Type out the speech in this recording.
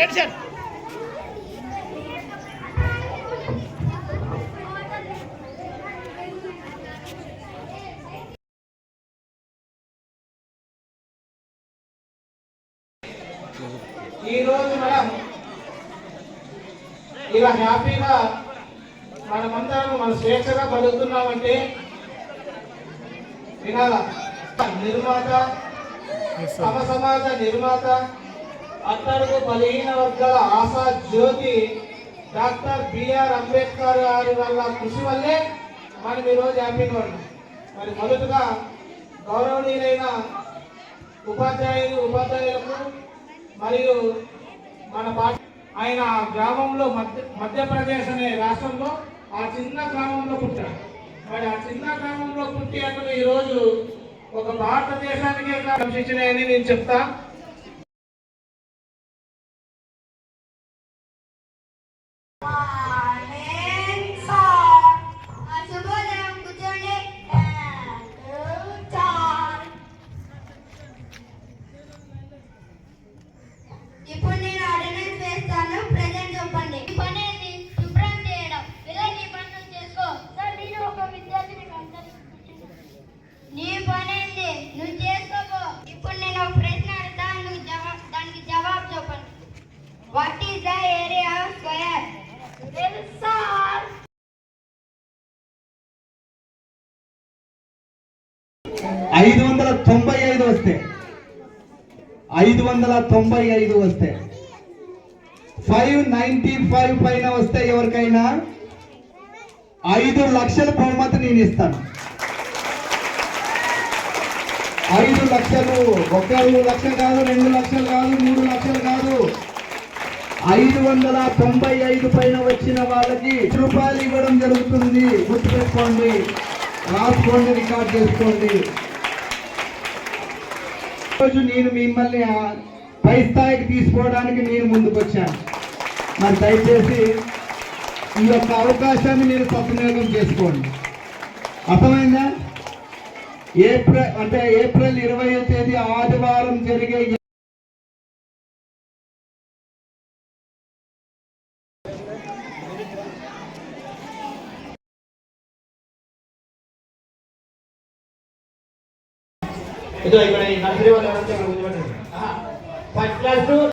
Ready sir ఈ రోజు మనం ఇలా హ్యాపీగా మనమందరం మన స్వేచ్ఛగా బతుకుతున్నామంటే వినాల? నిర్మాత సమ సమాజ నిర్మాత అట్టడుగు బలహీన వర్గాల ఆశా జ్యోతి డాక్టర్ బిఆర్ అంబేద్కర్ గారి వల్ల కృషి వల్లే మనం ఈరోజు హ్యాపీగా ఉన్నాం. మరి మొదటగా గౌరవనీయులైన ఉపాధ్యాయులు ఉపాధ్యాయులకు మరియు మన పాఠ ఆయన గ్రామంలో మధ్య మధ్యప్రదేశ్ అనే రాష్ట్రంలో ఆ చిన్న గ్రామంలో పుట్టాడు. మరి ఆ చిన్న గ్రామంలో పుట్టి అతను ఈరోజు ఒక భారతదేశానికే రక్షించినాయని నేను చెప్తా. 哇。ఐదు వందల తొంభై ఐదు వస్తే. ఐదు వందల తొంభై ఐదు వస్తే. ఫైవ్ నైన్టీ ఫైవ్ పైన వస్తే ఎవరికైనా ఐదు లక్షల బహుమతి నేను ఇస్తాను. ఐదు లక్షలు ఒక లక్షలు కాదు రెండు లక్షలు కాదు మూడు లక్షలు కాదు. ఐదు వందల తొంభై ఐదు పైన వచ్చిన వాళ్ళకి రూపాయలు ఇవ్వడం జరుగుతుంది. గుర్తుపెట్టుకోండి. రాసుకోండి రికార్డ్ చేసుకోండి. రోజు నేను మిమ్మల్ని పై స్థాయికి తీసుకోవడానికి నేను ముందుకొచ్చాను. మరి దయచేసి ఈ యొక్క అవకాశాన్ని మీరు సద్వినియోగం చేసుకోండి. అర్థమైందా? ఏప్రిల్ అంటే ఏప్రిల్ ఇరవై తేదీ ఆదివారం జరిగే ఇదో ఇక్కడ నర్సరీ వాళ్ళు ఎవరైతే ఇక్కడ కూర్చోబెట్టారు. First class